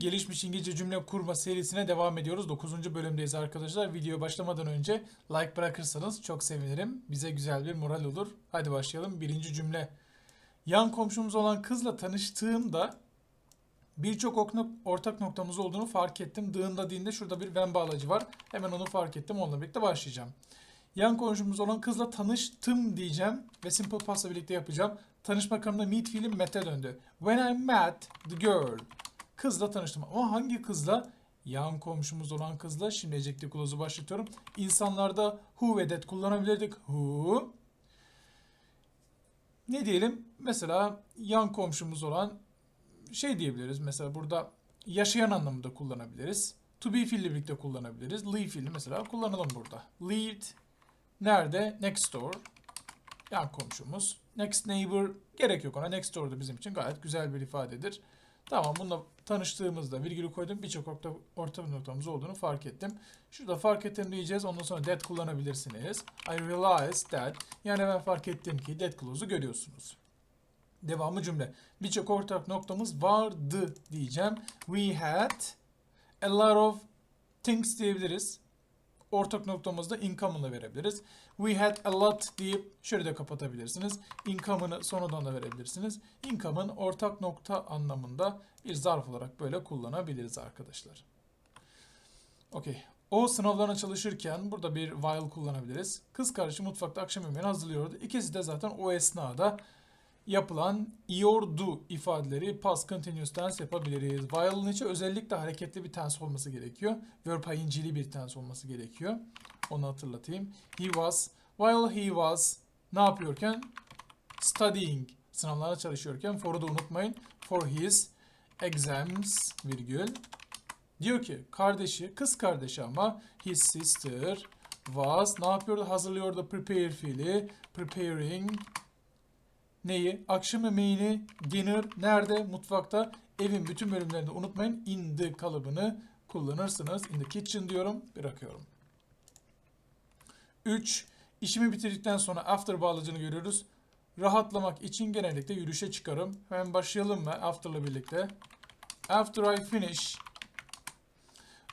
gelişmiş İngilizce cümle kurma serisine devam ediyoruz. 9. bölümdeyiz arkadaşlar. Video başlamadan önce like bırakırsanız çok sevinirim. Bize güzel bir moral olur. Hadi başlayalım. Birinci cümle. Yan komşumuz olan kızla tanıştığımda birçok ok- ortak noktamız olduğunu fark ettim. Dığında dinde şurada bir when bağlacı var. Hemen onu fark ettim. Onunla birlikte başlayacağım. Yan komşumuz olan kızla tanıştım diyeceğim ve simple past'la birlikte yapacağım. Tanışma kanımda meet fiilim met'e döndü. When I met the girl. Kızla tanıştım. Ama hangi kızla? Yan komşumuz olan kızla. Şimdi ejective clause'u başlatıyorum. İnsanlarda who ve that kullanabilirdik. Who. Ne diyelim? Mesela yan komşumuz olan şey diyebiliriz. Mesela burada yaşayan anlamında kullanabiliriz. To be fiili birlikte kullanabiliriz. Live fiili mesela kullanalım burada. Lived nerede? Next door. Yan komşumuz. Next neighbor gerek yok ona. Next door da bizim için gayet güzel bir ifadedir. Tamam bununla tanıştığımızda virgülü koydum birçok orta, orta noktamız olduğunu fark ettim. Şurada fark ettim diyeceğiz. Ondan sonra that kullanabilirsiniz. I realized that. Yani ben fark ettim ki that clause'u görüyorsunuz. Devamı cümle. Birçok ortak noktamız vardı diyeceğim. We had a lot of things diyebiliriz. Ortak noktamızda income'ını verebiliriz. We had a lot deyip şöyle de kapatabilirsiniz. Income'ını sonradan da verebilirsiniz. Income'ın ortak nokta anlamında bir zarf olarak böyle kullanabiliriz arkadaşlar. Okey. O sınavlarına çalışırken burada bir while kullanabiliriz. Kız kardeşi mutfakta akşam yemeğini hazırlıyordu. İkisi de zaten o esnada yapılan iyordu ifadeleri past continuous tense yapabiliriz. While'ın içi özellikle hareketli bir tense olması gerekiyor. Verb ing'li bir tense olması gerekiyor. Onu hatırlatayım. He was, while he was ne yapıyorken? Studying. Sınavlara çalışıyorken for'u da unutmayın. For his exams virgül. Diyor ki kardeşi, kız kardeşi ama his sister was ne yapıyordu? Hazırlıyordu prepare fiili. Preparing neyi? Akşam yemeğini dinner nerede? Mutfakta. Evin bütün bölümlerinde unutmayın in the kalıbını kullanırsınız. In the kitchen diyorum. Bırakıyorum. 3. İşimi bitirdikten sonra after bağlacını görüyoruz. Rahatlamak için genellikle yürüyüşe çıkarım. Hemen başlayalım mı after'la birlikte? After I finish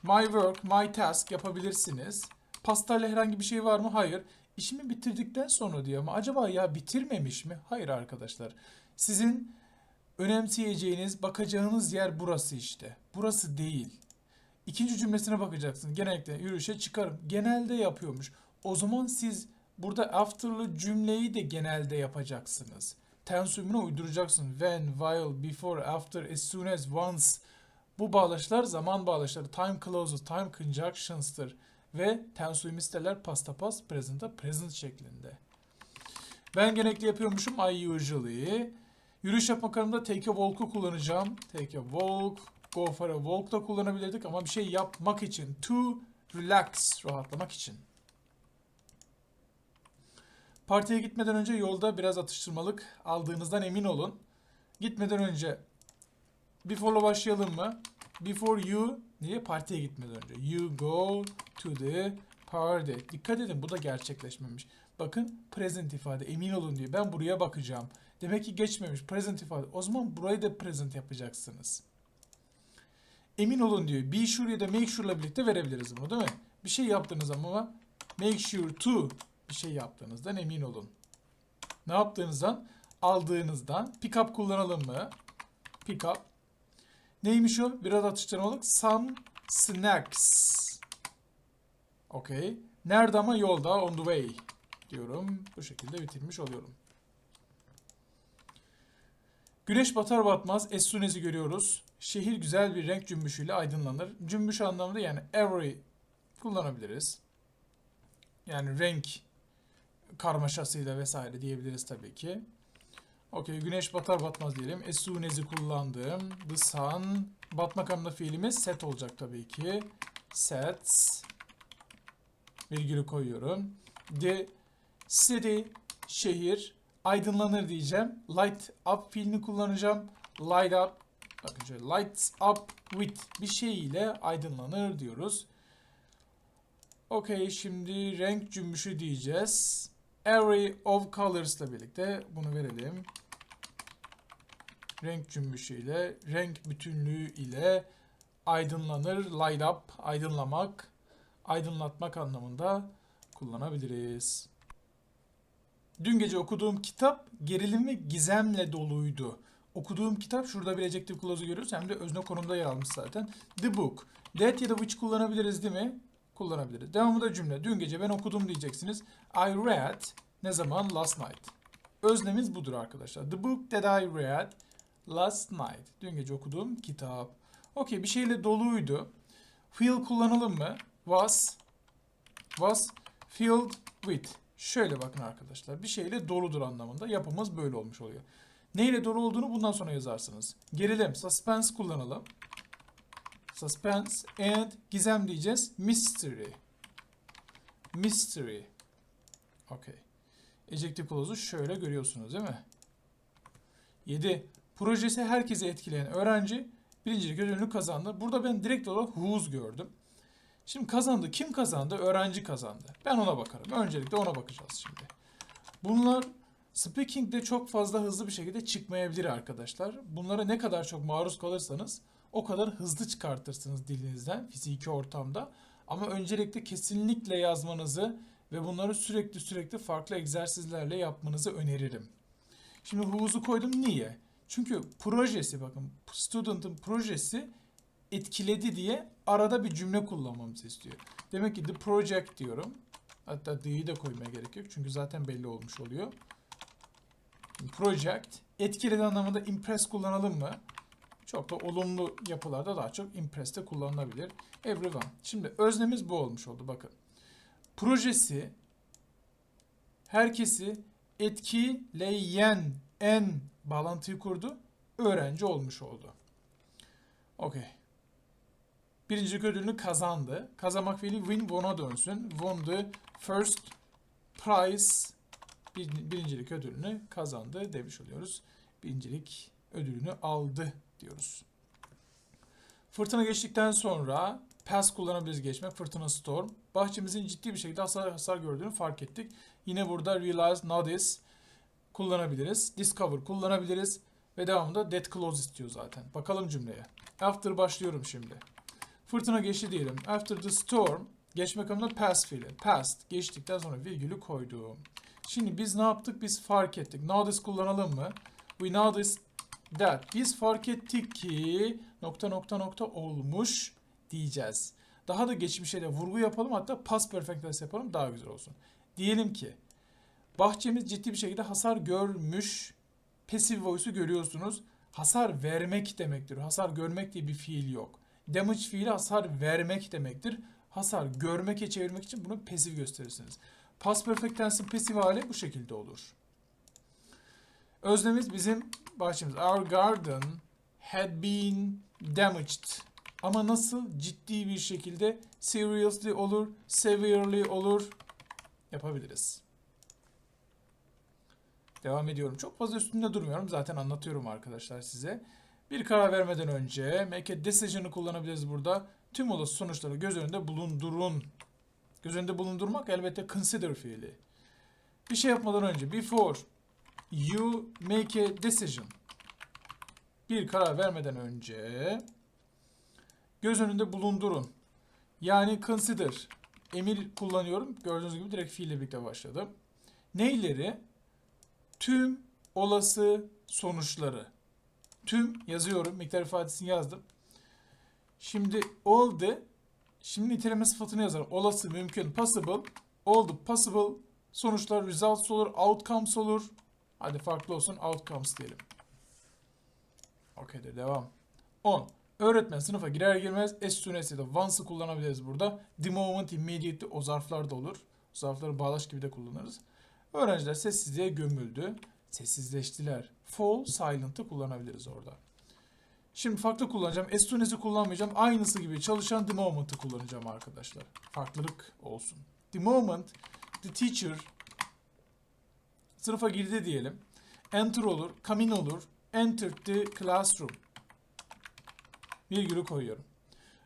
my work, my task yapabilirsiniz. Pastayla herhangi bir şey var mı? Hayır. İşimi bitirdikten sonra diyor ama acaba ya bitirmemiş mi? Hayır arkadaşlar. Sizin önemseyeceğiniz, bakacağınız yer burası işte. Burası değil. İkinci cümlesine bakacaksın. Genellikle yürüyüşe çıkarım. Genelde yapıyormuş. O zaman siz burada after'lı cümleyi de genelde yapacaksınız. Tense uyduracaksın. When, while, before, after, as soon as, once. Bu bağlaçlar zaman bağlaçları. Time clauses, time conjunctions'tır. Ve tense uyum isterler past past, present'a present şeklinde. Ben genellikle yapıyormuşum I usually. Yürüyüş yapmakarımda take a walk'u kullanacağım. Take a walk, go for a walk da kullanabilirdik ama bir şey yapmak için. To relax, rahatlamak için. Partiye gitmeden önce yolda biraz atıştırmalık aldığınızdan emin olun. Gitmeden önce before'la başlayalım mı? Before you niye partiye gitmeden önce? You go to the party. Dikkat edin bu da gerçekleşmemiş. Bakın present ifade emin olun diyor. Ben buraya bakacağım. Demek ki geçmemiş present ifade. O zaman burayı da present yapacaksınız. Emin olun diyor. Be sure ya da make sure'la birlikte verebiliriz bunu değil mi? Bir şey yaptığınız ama make sure to bir şey yaptığınızdan emin olun. Ne yaptığınızdan? Aldığınızdan. Pick up kullanalım mı? Pick up. Neymiş o? Biraz atıştırmalık. Some snacks. Okey. Nerede ama yolda on the way diyorum. Bu şekilde bitirmiş oluyorum. Güneş batar batmaz as'i görüyoruz. Şehir güzel bir renk cümbüşüyle aydınlanır. Cümbüş anlamında yani every kullanabiliriz. Yani renk karmaşasıyla vesaire diyebiliriz tabii ki. Okey güneş batar batmaz diyelim. As soon as'i kullandım. The sun. Batmak anlamında fiilimiz set olacak tabii ki. Sets. Virgülü koyuyorum. The city. Şehir. Aydınlanır diyeceğim. Light up fiilini kullanacağım. Light up. Bakın şöyle. Lights up with. Bir şey ile aydınlanır diyoruz. Okey şimdi renk cümbüşü diyeceğiz. Array of colors ile birlikte bunu verelim. Renk cümbüşü renk bütünlüğü ile aydınlanır, light up, aydınlamak, aydınlatmak anlamında kullanabiliriz. Dün gece okuduğum kitap gerilim ve gizemle doluydu. Okuduğum kitap şurada bir adjective clause'u görüyoruz hem de özne konumda yer almış zaten. The book. That ya da which kullanabiliriz değil mi? Kullanabiliriz. Devamında cümle. Dün gece ben okudum diyeceksiniz. I read ne zaman? Last night. Öznemiz budur arkadaşlar. The book that I read last night. Dün gece okuduğum kitap. Okey bir şeyle doluydu. Fill kullanalım mı? Was was filled with. Şöyle bakın arkadaşlar. Bir şeyle doludur anlamında. Yapımız böyle olmuş oluyor. Neyle dolu olduğunu bundan sonra yazarsınız. Gerilim, suspense kullanalım. Suspense and gizem diyeceğiz. Mystery. Mystery. Okay. Ejective clause'u şöyle görüyorsunuz değil mi? 7. Projesi herkesi etkileyen öğrenci birincilik ödülünü kazandı. Burada ben direkt olarak whose gördüm. Şimdi kazandı. Kim kazandı? Öğrenci kazandı. Ben ona bakarım. Öncelikle ona bakacağız şimdi. Bunlar speaking'de çok fazla hızlı bir şekilde çıkmayabilir arkadaşlar. Bunlara ne kadar çok maruz kalırsanız o kadar hızlı çıkartırsınız dilinizden fiziki ortamda. Ama öncelikle kesinlikle yazmanızı ve bunları sürekli sürekli farklı egzersizlerle yapmanızı öneririm. Şimdi who'su koydum niye? Çünkü projesi bakın student'ın projesi etkiledi diye arada bir cümle kullanmamızı istiyor. Demek ki the project diyorum. Hatta the'yi de koymaya gerek yok. Çünkü zaten belli olmuş oluyor. Project etkiledi anlamında impress kullanalım mı? Çok da olumlu yapılarda daha çok impress'te kullanılabilir. Everyone. Şimdi öznemiz bu olmuş oldu bakın. Projesi herkesi etkileyen en bağlantıyı kurdu. Öğrenci olmuş oldu. Okey. Birincilik ödülünü kazandı. Kazanmak fiili win won'a dönsün. Won the first prize bir, birincilik ödülünü kazandı demiş oluyoruz. Birincilik ödülünü aldı diyoruz. Fırtına geçtikten sonra pass kullanabiliriz geçmek. Fırtına storm. Bahçemizin ciddi bir şekilde hasar, hasar gördüğünü fark ettik. Yine burada realize, notice kullanabiliriz. Discover kullanabiliriz. Ve devamında that clause istiyor zaten. Bakalım cümleye. After başlıyorum şimdi. Fırtına geçti diyelim. After the storm geçmek anlamında past fiili. Past geçtikten sonra virgülü koydum. Şimdi biz ne yaptık? Biz fark ettik. Notice kullanalım mı? We noticed that. Biz fark ettik ki nokta nokta nokta olmuş diyeceğiz. Daha da geçmişe de vurgu yapalım hatta past perfect tense yapalım daha güzel olsun. Diyelim ki bahçemiz ciddi bir şekilde hasar görmüş. Passive voice'u görüyorsunuz. Hasar vermek demektir. Hasar görmek diye bir fiil yok. Damage fiili hasar vermek demektir. Hasar görmek'e çevirmek için bunu passive gösterirsiniz. Past perfect tense'in passive hali bu şekilde olur. Öznemiz bizim bahçemiz. Our garden had been damaged. Ama nasıl? Ciddi bir şekilde seriously olur, severely olur yapabiliriz. Devam ediyorum. Çok fazla üstünde durmuyorum. Zaten anlatıyorum arkadaşlar size. Bir karar vermeden önce make decision'ı kullanabiliriz burada. Tüm olası sonuçları göz önünde bulundurun. Göz önünde bulundurmak elbette consider fiili. Bir şey yapmadan önce before you make a decision. Bir karar vermeden önce göz önünde bulundurun. Yani consider. Emir kullanıyorum. Gördüğünüz gibi direkt fiille birlikte başladım. Neyleri? Tüm olası sonuçları. Tüm yazıyorum. Miktar ifadesini yazdım. Şimdi oldu. Şimdi niteleme sıfatını yazarım. Olası, mümkün, possible. Oldu, possible. Sonuçlar results olur, outcomes olur. Hadi farklı olsun, outcomes diyelim. Okeydir, devam. 10. Öğretmen sınıfa girer girmez as soon as ya da once'ı kullanabiliriz burada. The moment, immediately o zarflar da olur. Zarfları bağlaç gibi de kullanırız. Öğrenciler sessizliğe gömüldü. Sessizleştiler. Fall, silent'ı kullanabiliriz orada. Şimdi farklı kullanacağım. As kullanmayacağım. Aynısı gibi çalışan the moment'ı kullanacağım arkadaşlar. Farklılık olsun. The moment the teacher sınıfa girdi diyelim. Enter olur, come in olur. Entered the classroom. Virgülü koyuyorum.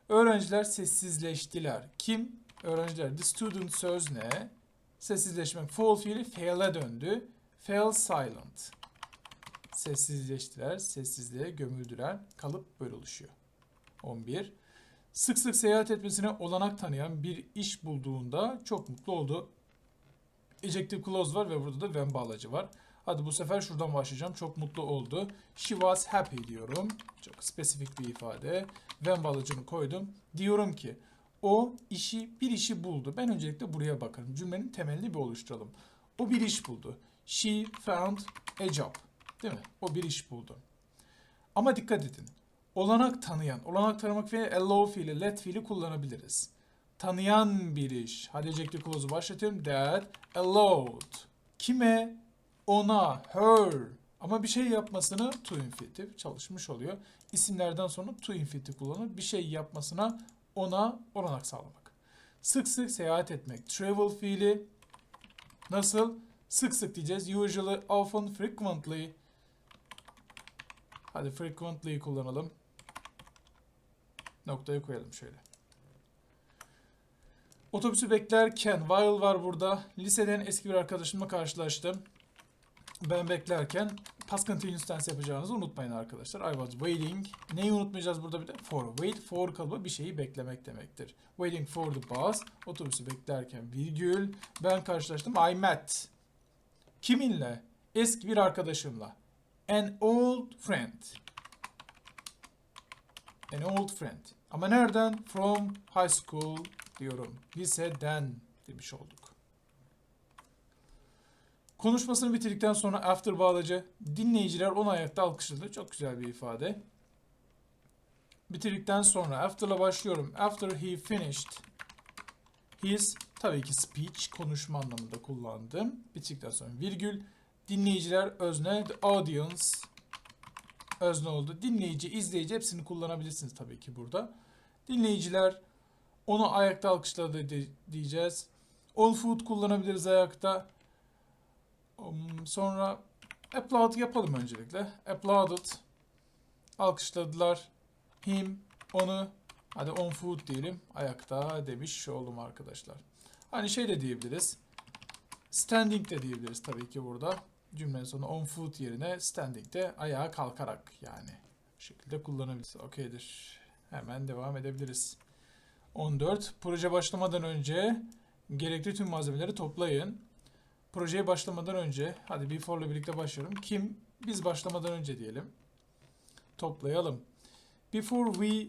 Öğrenciler sessizleştiler. Kim? Öğrenciler. The student söz ne? Sessizleşmek. Fall fiili fail'e döndü. Fail silent. Sessizleştiler, sessizliğe gömüldüler. Kalıp böyle oluşuyor. 11. Sık sık seyahat etmesine olanak tanıyan bir iş bulduğunda çok mutlu oldu. Ejective clause var ve burada da when bağlacı var. Hadi bu sefer şuradan başlayacağım. Çok mutlu oldu. She was happy diyorum. Çok spesifik bir ifade. When bağlacını koydum. Diyorum ki o işi bir işi buldu. Ben öncelikle buraya bakarım. Cümlenin temelini bir oluşturalım. O bir iş buldu. She found a job. Değil mi? O bir iş buldu. Ama dikkat edin. Olanak tanıyan, olanak tanımak fiili allow fiili, let fiili kullanabiliriz. Tanıyan bir iş. Hadi ejective clause'u başlatıyorum. That allowed. Kime? Ona, her. Ama bir şey yapmasını to infinitive çalışmış oluyor. İsimlerden sonra to infinitive kullanıp bir şey yapmasına ona olanak sağlamak. Sık sık seyahat etmek. Travel fiili nasıl? Sık sık diyeceğiz. Usually, often, frequently. Hadi frequently kullanalım. Noktayı koyalım şöyle. Otobüsü beklerken while var burada. Liseden eski bir arkadaşımla karşılaştım. Ben beklerken past continuous tense yapacağınızı unutmayın arkadaşlar. I was waiting. Neyi unutmayacağız burada bir de? For. Wait for kalıbı bir şeyi beklemek demektir. Waiting for the bus. Otobüsü beklerken virgül. Ben karşılaştım. I met. Kiminle? Eski bir arkadaşımla. An old friend. An old friend. Ama nereden? From high school diyorum. Liseden demiş olduk. Konuşmasını bitirdikten sonra after bağlacı dinleyiciler onu ayakta alkışladı. Çok güzel bir ifade. Bitirdikten sonra after'la başlıyorum. After he finished his tabii ki speech konuşma anlamında kullandım. Bitirdikten sonra virgül dinleyiciler özne the audience özne oldu. Dinleyici, izleyici hepsini kullanabilirsiniz tabii ki burada. Dinleyiciler onu ayakta alkışladı diyeceğiz. All food kullanabiliriz ayakta. Um, sonra applaud yapalım öncelikle. Applauded. Alkışladılar. Him, onu. Hadi on food diyelim. Ayakta demiş oldum arkadaşlar. Hani şey de diyebiliriz. Standing de diyebiliriz tabii ki burada. Cümlenin sonu on foot yerine standing de ayağa kalkarak yani. Bu şekilde kullanabiliriz. Okeydir. Hemen devam edebiliriz. 14. Proje başlamadan önce gerekli tüm malzemeleri toplayın. Projeye başlamadan önce, hadi before ile birlikte başlıyorum. Kim? Biz başlamadan önce diyelim. Toplayalım. Before we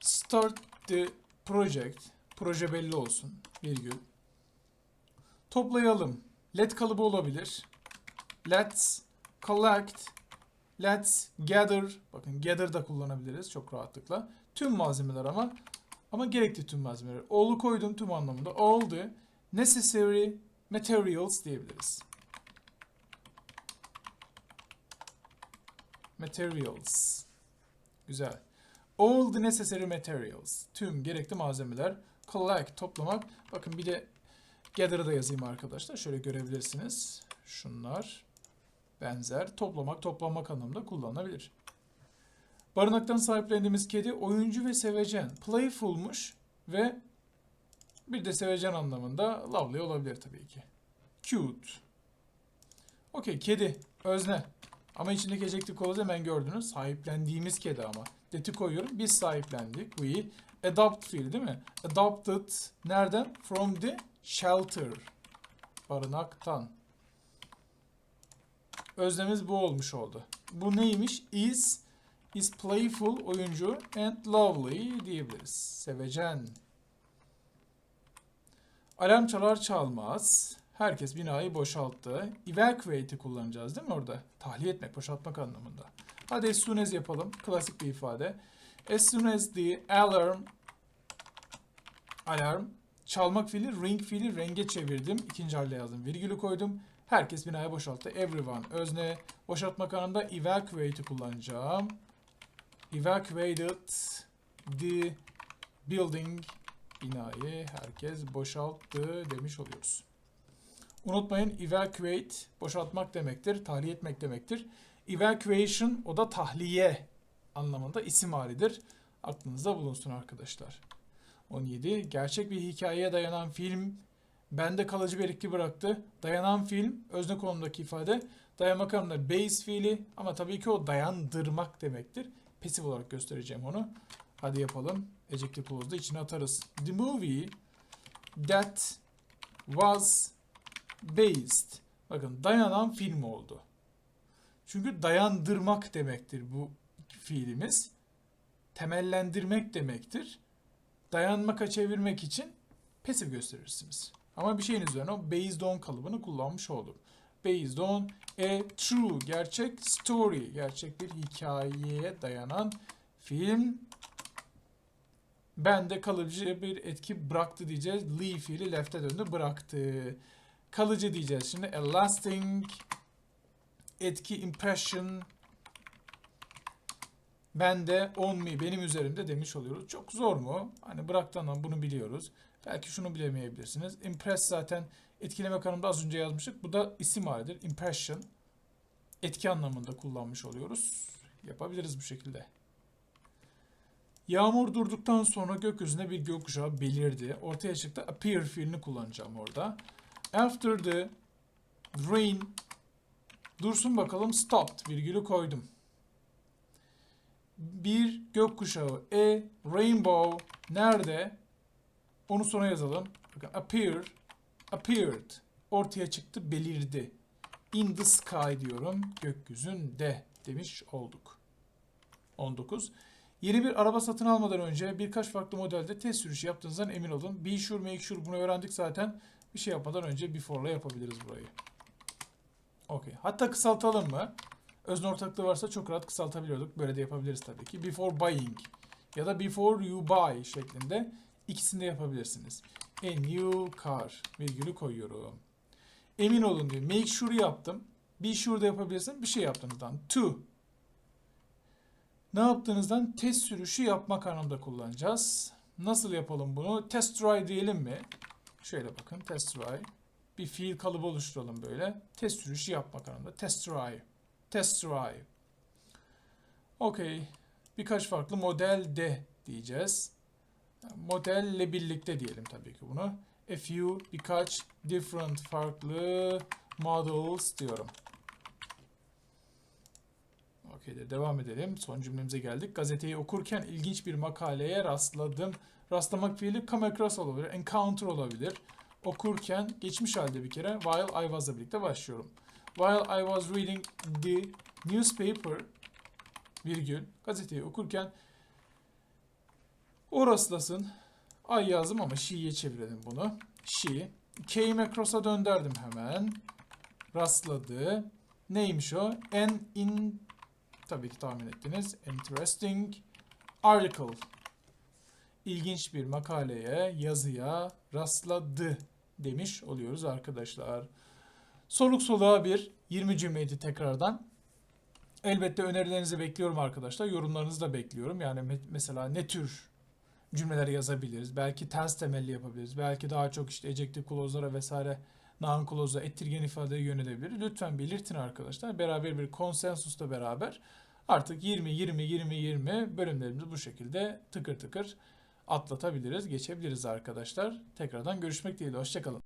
start the project, proje belli olsun. Virgül. Toplayalım. Let kalıbı olabilir. Let's collect. Let's gather. Bakın gather da kullanabiliriz çok rahatlıkla. Tüm malzemeler ama ama gerekli tüm malzemeler. All'u koydum tüm anlamında. All the necessary materials diyebiliriz. Materials. Güzel. All the necessary materials. Tüm gerekli malzemeler. Collect, toplamak. Bakın bir de gather'ı da yazayım arkadaşlar. Şöyle görebilirsiniz. Şunlar. Benzer. Toplamak, toplamak anlamında kullanılabilir. Barınaktan sahiplendiğimiz kedi oyuncu ve sevecen. Playfulmuş ve bir de sevecen anlamında lovely olabilir tabii ki. Cute. Okey kedi. Özne. Ama içindeki ejective clause hemen gördünüz. Sahiplendiğimiz kedi ama. Deti koyuyorum. Biz sahiplendik. We. Adopt fiili değil mi? Adopted. Nereden? From the shelter. Barınaktan. Öznemiz bu olmuş oldu. Bu neymiş? Is is playful oyuncu and lovely diyebiliriz. Sevecen. Alarm çalar çalmaz. Herkes binayı boşalttı. Evacuate'i kullanacağız değil mi orada? Tahliye etmek, boşaltmak anlamında. Hadi as soon as yapalım. Klasik bir ifade. As soon as the alarm alarm çalmak fiili ring fiili renge çevirdim. İkinci halde yazdım. Virgülü koydum. Herkes binayı boşalttı. Everyone özne. Boşaltmak anlamında evacuate'i kullanacağım. Evacuated the building binayı herkes boşalttı demiş oluyoruz. Unutmayın evacuate boşaltmak demektir, tahliye etmek demektir. Evacuation o da tahliye anlamında isim halidir. Aklınızda bulunsun arkadaşlar. 17. Gerçek bir hikayeye dayanan film bende kalıcı bir etki bıraktı. Dayanan film özne konumdaki ifade. Dayanmak anlamında base fiili ama tabii ki o dayandırmak demektir. Pasif olarak göstereceğim onu. Hadi yapalım. Adjective clause'da içine atarız. The movie that was based. Bakın dayanan film oldu. Çünkü dayandırmak demektir bu fiilimiz. Temellendirmek demektir. Dayanmaka çevirmek için pasif gösterirsiniz. Ama bir şeyin üzerine o based on kalıbını kullanmış oldum. Based on a true, gerçek story, gerçek bir hikayeye dayanan film bende kalıcı bir etki bıraktı diyeceğiz. Leave fiili left'e döndü bıraktı. Kalıcı diyeceğiz şimdi. A lasting etki impression bende on me benim üzerimde demiş oluyoruz. Çok zor mu? Hani bıraktığından bunu biliyoruz. Belki şunu bilemeyebilirsiniz. Impress zaten etkileme kanımda az önce yazmıştık. Bu da isim halidir. Impression. Etki anlamında kullanmış oluyoruz. Yapabiliriz bu şekilde. Yağmur durduktan sonra gökyüzünde bir gökkuşağı belirdi. Ortaya çıktı. Appear fiilini kullanacağım orada. After the rain dursun bakalım stopped virgülü koydum. Bir gökkuşağı a rainbow nerede? Onu sona yazalım. Bakın appear appeared ortaya çıktı belirdi. In the sky diyorum. Gökyüzünde demiş olduk. 19. Yeni bir araba satın almadan önce birkaç farklı modelde test sürüşü yaptığınızdan emin olun. Be sure, make sure bunu öğrendik zaten. Bir şey yapmadan önce before'la yapabiliriz burayı. Okey. Hatta kısaltalım mı? Özne ortaklığı varsa çok rahat kısaltabiliyorduk. Böyle de yapabiliriz tabii ki. Before buying ya da before you buy şeklinde ikisini de yapabilirsiniz. A new car virgülü koyuyorum. Emin olun diyor. Make sure yaptım. Be sure da yapabilirsin. Bir şey yaptığınızdan. To ne yaptığınızdan test sürüşü yapmak anlamda kullanacağız. Nasıl yapalım bunu? Test drive diyelim mi? Şöyle bakın test drive. Bir fiil kalıbı oluşturalım böyle. Test sürüşü yapmak anlamda. Test drive. Test drive. Okey. Birkaç farklı model de diyeceğiz. Modelle birlikte diyelim tabii ki bunu. A few, birkaç different farklı models diyorum. Okey de devam edelim. Son cümlemize geldik. Gazeteyi okurken ilginç bir makaleye rastladım. Rastlamak fiili come across olabilir, encounter olabilir. Okurken geçmiş halde bir kere while I was'la birlikte başlıyorum. While I was reading the newspaper virgül gazeteyi okurken o rastlasın. Ay yazdım ama she'ye çevirelim bunu. She. Came across'a dönderdim hemen. Rastladı. Neymiş o? An in tabii ki tahmin ettiniz. Interesting article. İlginç bir makaleye, yazıya rastladı demiş oluyoruz arkadaşlar. Soluk soluğa bir 20 cümleydi tekrardan. Elbette önerilerinizi bekliyorum arkadaşlar. Yorumlarınızı da bekliyorum. Yani me- mesela ne tür cümleler yazabiliriz? Belki ters temelli yapabiliriz. Belki daha çok işte ejective clause'lara vesaire clause'a ettirgen ifadeye yönelebilir. Lütfen belirtin arkadaşlar. Beraber bir konsensusla beraber artık 20 20 20 20 bölümlerimizi bu şekilde tıkır tıkır atlatabiliriz, geçebiliriz arkadaşlar. Tekrardan görüşmek dileğiyle. Hoşçakalın.